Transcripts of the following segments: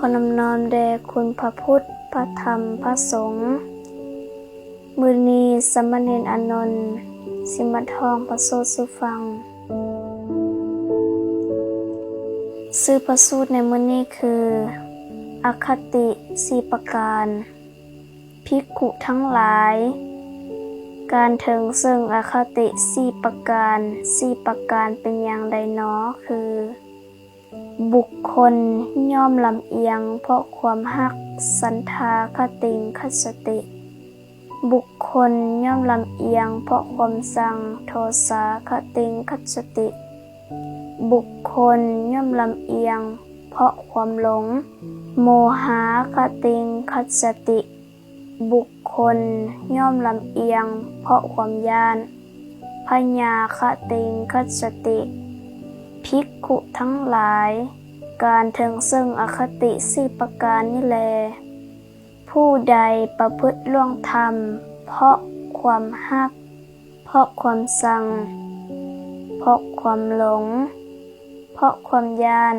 ขอนำนอมแด่คุณพระพุทธ พระธรรม พระสงฆ์ มือนีสมเณรอนนท์สิมาทองประโสสุฟัง ซื้อประสูตรในมือนี้คือ อคติสีประการภิกขุทั้งหลาย การถึงซึ่งอคติสีประการสีประการเป็นอย่างใดหนอคือ บุคคลย่อมลำเอียง เพราะความหักสันทาคติงคสติ บุคคลย่อมลำเอียง เพราะความสังโทสาคติงคสติ บุคคลย่อมลำเอียง เพราะความหลง โมหาคติงคสติ บุคคลย่อมลำเอียง เพราะความยานพญาคติงคสติ ภิกขุทั้งหลาย การถึงซึ่งอคติสี่ประการนี่แล ผู้ใดประพฤติล่วงธรรม เพราะความหัก เพราะความสัง เพราะความหลง เพราะความยาน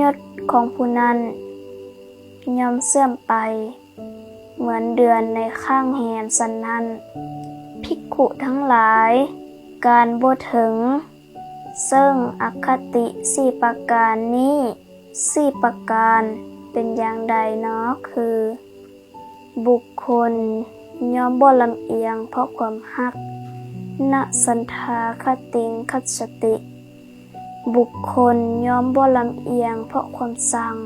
ยศของผู้นั้นย่อมเสื่อมไป เหมือนเดือนในข้างแหนสันนั้นภิกขุทั้งหลาย การบ่ถึง ซึ่งอคติสี่ประการนี้สี่ประการเป็นอย่างใดเนาะคือ บุคคลย่อมบ่ลำเอียงเพราะความหักณสันทาคติงคัจฉติ บุคคลย่อมบ่ลำเอียงเพราะความสัง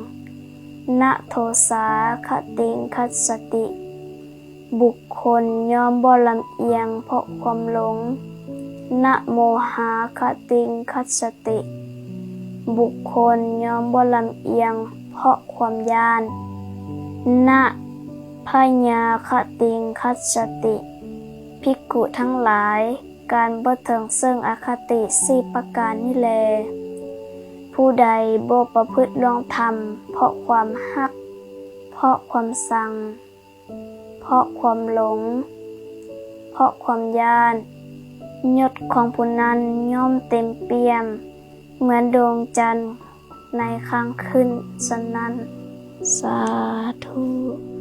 ณโทสาคติงคัจฉติ บุคคลย่อมบ่ลำเอียงเพราะความหลง นะโมหาคติงคัสติ บุคคลยอมบ่ลำเอียง เพราะความยานนะพญาคติงคัสติ ภิกขุทั้งหลาย การบ่ถึงซึ่งอคติสี่ประการนี่แล ผู้ใดบ่ประพฤติล่วงธรรม เพราะความหัก เพราะความสัง เพราะความหลง เพราะความยาน ยศของผู้นั้นย่อมเต็มเปี่ยม เหมือนดวงจันทร์ในค้างขึ้นสนั้น สาธุ